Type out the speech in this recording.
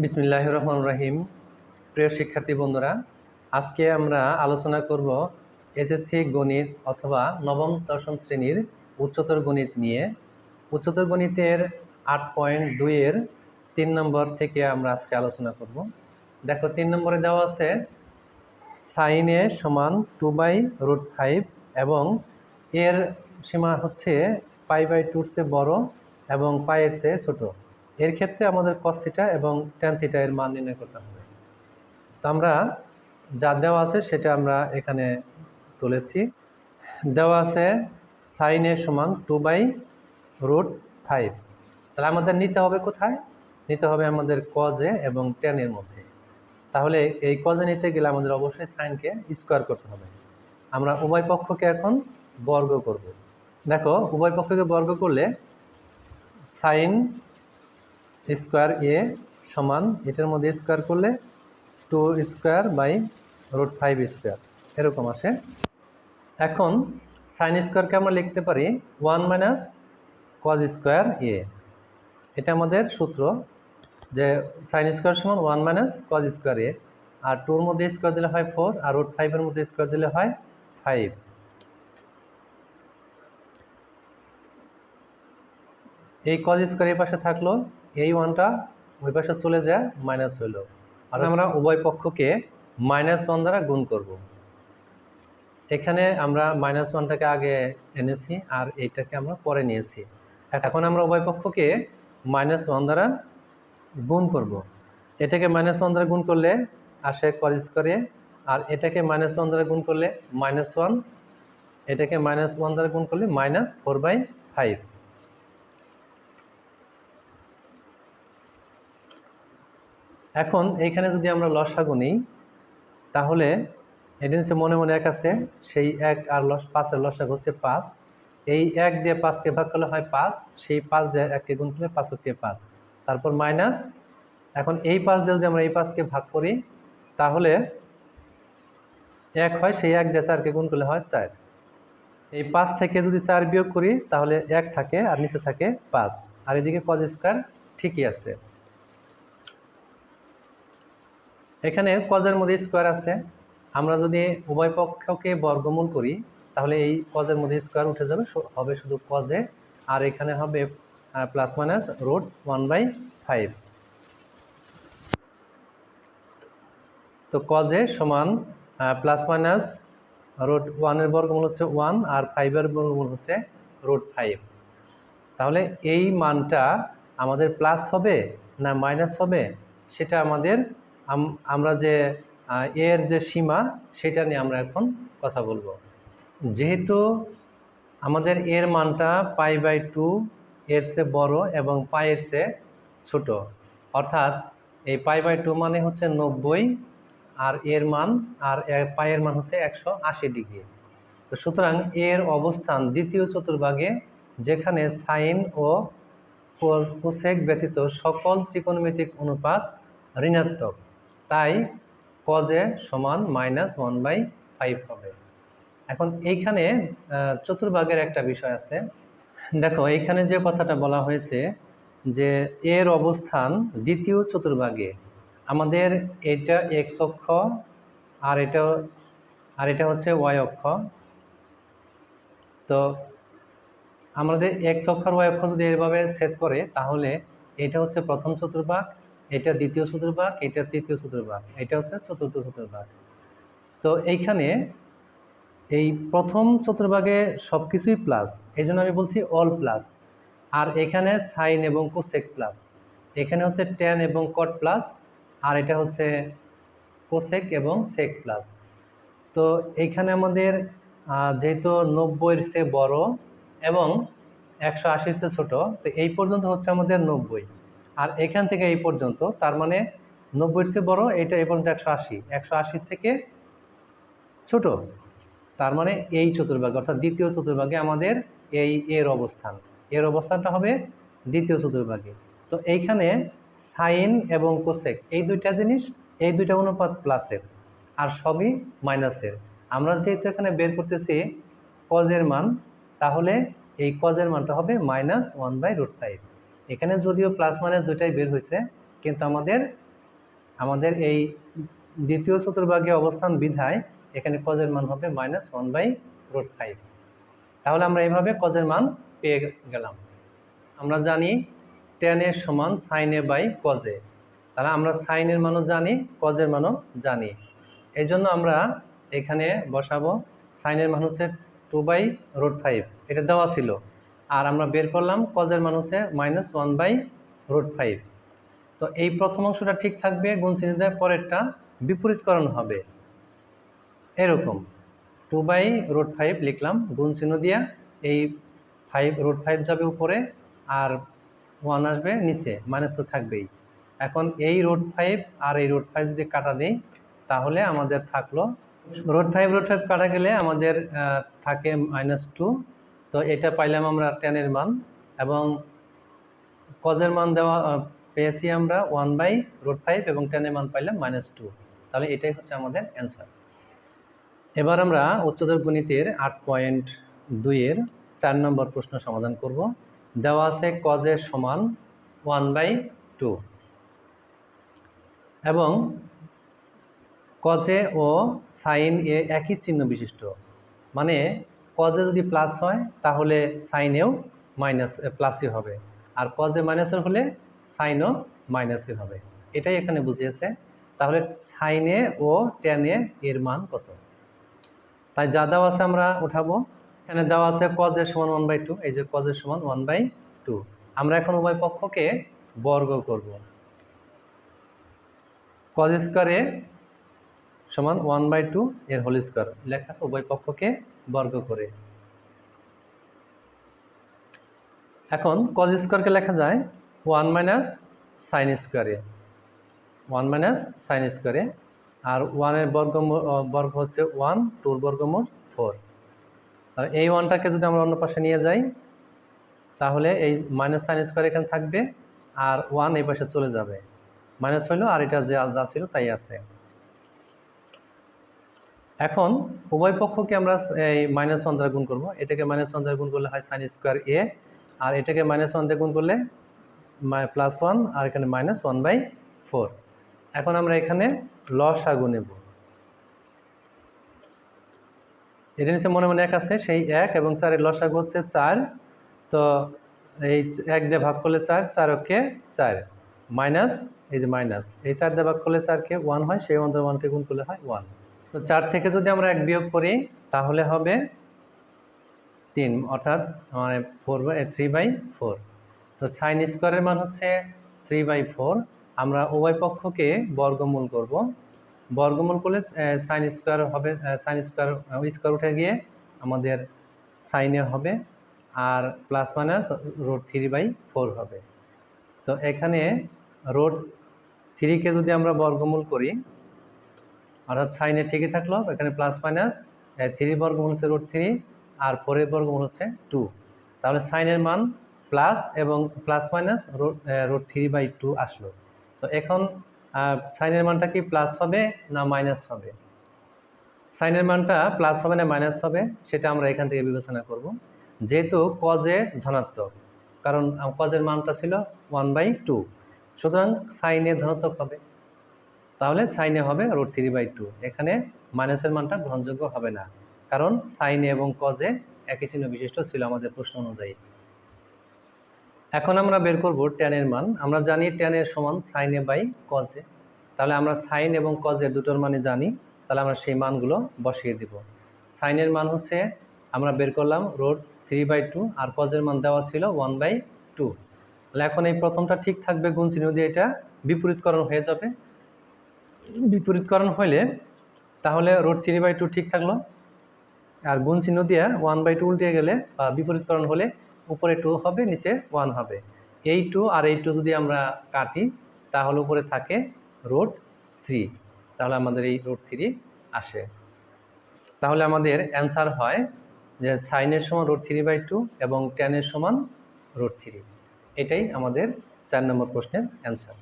বিসমিল্লাহ রহমান রাহিম প্রিয় শিক্ষার্থী বন্ধুরা, আজকে আমরা আলোচনা করব এসএসসি গণিত অথবা নবম দশম শ্রেণির উচ্চতর গণিত নিয়ে। উচ্চতর গণিতের আট পয়েন্ট দুইয়ের তিন নম্বর থেকে আমরা আজকে আলোচনা করব। দেখো, তিন নম্বরে দেওয়া আছে সাইন এ সমান টু বাই রুট ফাইভ এবং এর সীমা হচ্ছে পাই বাই টুর চেয়ে বড় এবং পায়ের চেয়ে ছোটো। এর ক্ষেত্রে আমাদের কস থিটা এবং ট্যান থিটা এর মান নির্ণয় করতে হবে। তো আমরা যা দেওয়া আছে সেটা আমরা এখানে তুলেছি। দেওয়া আছে সাইন এর সমান টু বাই রুট ফাইভ তাহলে আমাদের নিতে হবে কোথায়? নিতে হবে আমাদের কজে এবং টেনের মধ্যে। তাহলে এই কজে নিতে গেলে আমাদের অবশ্যই সাইনকে স্কোয়ার করতে হবে। আমরা উভয় পক্ষকে এখন বর্গ করব। দেখো, উভয় পক্ষকে বর্গ করলে সাইন স্কোয়ার এ সমান, এটার মধ্যে স্কোয়ার করলে two square by root five square, এরকম আসে। এখন সাইন স্কোয়ারকে আমরা লিখতে পারি one minus cos square A. এটা আমাদের সূত্র যে সাইন স্কোয়ার সমান one minus cos square A, আর টুর মধ্যে স্কোয়ার দিলে হয় ফোর, আর রুট ফাইভের মধ্যে স্কোয়ার দিলে হয় ফাইভ। এই কজ স্কোয়ার এই পাশে থাকল এই ওয়ানটা ওই পাশে চলে যায় মাইনাস হইল। আর আমরা উভয় পক্ষকে মাইনাস ওয়ান দ্বারা গুণ করব। এখানে আমরা মাইনাস ওয়ানটাকে আগে এনেছি আর এইটাকে আমরা পরে নিয়েছি। এখন আমরা উভয় পক্ষকে মাইনাস ওয়ান দ্বারা গুণ করব। এটাকে মাইনাস ওয়ান দ্বারা গুণ করলে আসে কজ স্কোয়ারে আর এটাকে মাইনাস ওয়ান দ্বারা গুণ করলে মাইনাস ওয়ান এটাকে মাইনাস ওয়ান দ্বারা গুণ করলে মাইনাস ফোর বাই ফাইভ এখন এইখানে যদি আমরা লসাগু নিই, তাহলে এটা হচ্ছে মনে মনে এক আছে, সেই এক আর লস, পাঁচের লসাগু হচ্ছে পাঁচ। এই এক দিয়ে পাঁচকে ভাগ করলে হয় পাঁচ, সেই পাঁচ দিয়ে এককে গুণ করলে পাঁচ হচ্ছে পাঁচ। তারপর মাইনাস, এখন এই পাঁচ দিয়ে যদি আমরা এই পাঁচকে ভাগ করি, তাহলে এক হয়, সেই এক দিয়ে চারকে গুণ করলে হয় চার। এই পাঁচ থেকে যদি চার বিয়োগ করি, তাহলে এক থাকে আর নিচে থাকে পাঁচ। আর এদিকে কজ স্কোয়ার ঠিকই আছে। এখানে কজের মধ্যে স্কোয়ার আছে? আমরা যদি উভয় পক্ষকে বর্গমূল করি, তাহলে এই কজের মধ্যে স্কোয়ার উঠে যাবে হবে শুধু কজে আর এখানে হবে plus minus root one by five তো কজে সমান প্লাস মাইনাস রুট ওয়ানের বর্গমূল হচ্ছে ওয়ান আর ফাইভের বর্গমূল হচ্ছে রুট ফাইভ তাহলে এই মানটা আমাদের প্লাস হবে না মাইনাস হবে? সেটা আমাদের আম- আমরা যে এর যে সীমা, সেটা নিয়ে আমরা এখন কথা বলব। যেহেতু আমাদের এর মানটা পাই বাই টু, এর সে বড় এবং পায়ের সে ছোট। অর্থাৎ এই পাই বাই টু মানে হচ্ছে নব্বই, আর এর মান, আর পায়ের মান হচ্ছে একশো আশি ডিগ্রি। তো সুতরাং এর অবস্থান দ্বিতীয় চতুর্ভাগে, যেখানে সাইন ও কোসেক ব্যতীত সকল ত্রিকোণমিতিক অনুপাত ঋণাত্মক। তাই কজে সমান মাইনাস ওয়ান বাই ফাইভ হবে। এখন এইখানে চতুর্ভাগের একটা বিষয় আছে। দেখো, এইখানে যে কথাটা বলা হয়েছে যে এর অবস্থান দ্বিতীয় চতুর্ভাগে। আমাদের এটা এক্স অক্ষ আর এটা আর এটা হচ্ছে ওয়াই অক্ষ। তো আমাদের এক্স অক্ষ আর ওয়াই অক্ষ যদি এভাবে ছেদ করে, তাহলে এটা হচ্ছে প্রথম চতুর্ভাগ এটা দ্বিতীয় চতুর্ভাগ, এটা তৃতীয় চতুর্ভাগ, এটা হচ্ছে চতুর্থ চতুর্ভাগ। তো এইখানে এই প্রথম চতুর্ভাগে সব কিছুই প্লাস এই আমি বলছি অল প্লাস আর এখানে সাইন এবং কোসেক প্লাস এখানে হচ্ছে ট্যান এবং কট প্লাস আর এটা হচ্ছে কোসেক এবং সেক প্লাস তো এইখানে আমাদের যেহেতু নব্বইয়ের চেয়ে বড় এবং একশো আশির চেয়ে ছোটো, তো এই পর্যন্ত হচ্ছে আমাদের নব্বই। আর এখান থেকে এই পর্যন্ত, তার মানে নব্বইয়ের চেয়ে বড় এটা এই পর্যন্ত একশো আশি, একশো আশির থেকে ছোট। তার মানে এই চতুর্ভাগে, অর্থাৎ দ্বিতীয় চতুর্ভাগে আমাদের এই এর অবস্থান। এর অবস্থানটা হবে দ্বিতীয় চতুর্ভাগে। তো এইখানে সাইন এবং কোসেক, এই দুইটা জিনিস, এই দুইটা অনুপাত প্লাসের আর সবই মাইনাসের আমরা যেহেতু এখানে বের করতেছি কজের মান, তাহলে এই কজের মানটা হবে minus one by root five এখানে যদিও প্লাস মাইনাস দুইটাই বের হয়েছে, কিন্তু আমাদের আমাদের এই দ্বিতীয় চতুর্ভাগে অবস্থান বিধায় এখানে কজের মান হবে minus one by root five তাহলে আমরা এইভাবে কজের মান পেয়ে গেলাম। আমরা জানি টেনের সমান সাইনে বাই কজে তাহলে আমরা সাইনের মানও জানি কজের মানও জানি। এই জন্য আমরা এখানে বসাবো সাইনের মান হচ্ছে টু বাই রুট ফাইভ এটা দেওয়া ছিল। আর আমরা বের করলাম কজের মান হচ্ছে minus one by root five তো এই প্রথম অংশটা ঠিক থাকবে, গুণ চিহ্ন দেওয়ার পরেরটা বিপরীতকরণ হবে। এরকম। টু বাই রুট ফাইভ লিখলাম, গুণ চিহ্ন দিয়া এই ফাইভ রুট ফাইভ যাবে উপরে আর ওয়ান আসবে নিচে মাইনাস তো থাকবেই। এখন এই রুট ফাইভ আর এই রুট ফাইভ যদি কাটা দিই, তাহলে আমাদের থাকল রুট ফাইভ রুট ফাইভ কাটা গেলে আমাদের থাকে মাইনাস টু তো এটা পাইলাম আমরা টেনের মান এবং কজের মান দেওয়া পেয়েছি আমরা ওয়ান বাই রুট ফাইভ এবং টেনের মান পাইলাম মাইনাস টু তাহলে এটাই হচ্ছে আমাদের অ্যান্সার এবার আমরা উচ্চতর গণিতের আট পয়েন্ট দুইয়ের চার নম্বর প্রশ্ন সমাধান করব। দেওয়া আছে কজের সমান ওয়ান বাই টু এবং কজে ও সাইন এ একই চিহ্ন বিশিষ্ট। মানে কজে যদি প্লাস হয়, তাহলে সাইনেও মাইনাস প্লাসই হবে। আর কজে মাইনাসের হলে সাইনও মাইনাসই হবে। এটাই এখানে বুঝিয়েছে। তাহলে সাইনে ও টেনে এর মান কত? তাই যা দেওয়া আছে আমরা উঠাবো। এখানে দেওয়া আছে কজের সমান ওয়ান বাই টু এই যে কজের সমান ওয়ান বাই টু আমরা এখন উভয় পক্ষকে বর্গ করব। কজ স্কোয়ারে সমান ওয়ান বাই টু এর হোল স্কোয়ার। লেখা উভয় পক্ষকে বর্গ করে। এখন কজ স্কোয়ারকে লেখা যায় ওয়ান মাইনাস সাইন স্কোয়ারে। ওয়ান মাইনাস সাইন স্কোয়ারে। আর ওয়ানের বর্গ বর্গ হচ্ছে ওয়ান টুর বর্গমূল ফোর। আর এই ওয়ানটাকে যদি আমরা অন্য পাশে নিয়ে যাই, তাহলে এই মাইনাস সাইন স্কোয়ার এখানে থাকবে, আর ওয়ান এই পাশে চলে যাবে। মাইনাস হইল আর এটা যে যা ছিল তাই আছে। এখন উভয় পক্ষকে আমরা এই মাইনাস ওয়ান দ্বারা গুণ করব। এটাকে মাইনাস ওয়ান দ্বারা গুণ করলে হয় সাইন স্কোয়ার এ আর এটাকে মাইনাস ওয়ান দিয়ে গুণ করলে প্লাস ওয়ান আর এখানে মাইনাস ওয়ান বাই ফোর এখন আমরা এখানে লসাগু নেব। এটা নিচে মনে মনে এক আছে, সেই এক এবং চারের লসাগু হচ্ছে চার। তো এই এক দিয়ে ভাগ করলে চার চার ওকে চার। মাইনাস এই যে মাইনাস এই চার দিয়ে ভাগ করলে চারকে ওয়ান হয়, সেই ওয়ান ওয়ানকে গুণ করলে হয় ওয়ান তো চার থেকে যদি আমরা এক বিয়োগ করি, তাহলে হবে তিন, অর্থাৎ মানে four by three by four তো সাইন স্কোয়ারের মান হচ্ছে থ্রি বাই ফোর আমরা উভয় পক্ষকে বর্গমূল করব। বর্গমূল করলে সাইন স্কোয়ার হবে সাইন স্কোয়ার স্কোয়ার উঠে গিয়ে আমাদের সাইনে হবে, আর plus minus root three by four হবে। তো এখানে রোড থ্রিকে যদি আমরা বর্গমূল করি অর্থাৎ সাইনে ঠিকই থাকল, এখানে প্লাস মাইনাস থ্রি বর্গ বর্গমূল হচ্ছে রোড থ্রি আর ফোরের বর্গমূল হচ্ছে টু তাহলে সাইনের মান প্লাস এবং plus minus root three by two আসলো। তো এখন সাইনের মানটা কি প্লাস হবে না মাইনাস হবে? সাইনের মানটা প্লাস হবে না মাইনাস হবে, সেটা আমরা এখান থেকে বিবেচনা করব। যেহেতু কজে ধনাত্মক, কারণ কজের মানটা ছিল ওয়ান বাই টু সুতরাং সাইনে ধনাত্মক হবে। তাহলে সাইনে হবে রোড থ্রি বাই টু এখানে মাইনাসের মানটা গ্রহণযোগ্য হবে না। কারণ সাইনে এবং কজে একই চিহ্ন বিশিষ্ট ছিল আমাদের প্রশ্ন অনুযায়ী। এখন আমরা বের করব ট্যানের মান। আমরা জানি ট্যানের সমান সাইনে বাই কজে তাহলে আমরা সাইন এবং কজে দুটোর মানে জানি। তাহলে আমরা সেই মানগুলো বসিয়ে দিব। সাইনের মান হচ্ছে, আমরা বের করলাম রোড থ্রি বাই টু আর কজের মান দেওয়া ছিল ওয়ান বাই টু তাহলে এখন এই প্রথমটা ঠিক থাকবে গুণ চিহ্ন দিয়ে এটা বিপরীতকরণ হয়ে যাবে। বিপরীতকরণ হইলে তাহলে রোড থ্রি বাই টু ঠিক থাকল। আর গুণ চিহ্ন দিয়ে ওয়ান বাই টু উল্টে গেলে, বা বিপরীতকরণ হলে উপরে টু হবে, নিচে ওয়ান হবে। এই টু আর এই টু যদি আমরা কাটি, তাহলে উপরে থাকে রোড থ্রি তাহলে আমাদের এই রোড থ্রি আসে। তাহলে আমাদের অ্যান্সার হয় যে সাইনের সমান রোড থ্রি বাই টু এবং টেনের সমান রোড থ্রি এটাই আমাদের চার নম্বর প্রশ্নের অ্যান্সার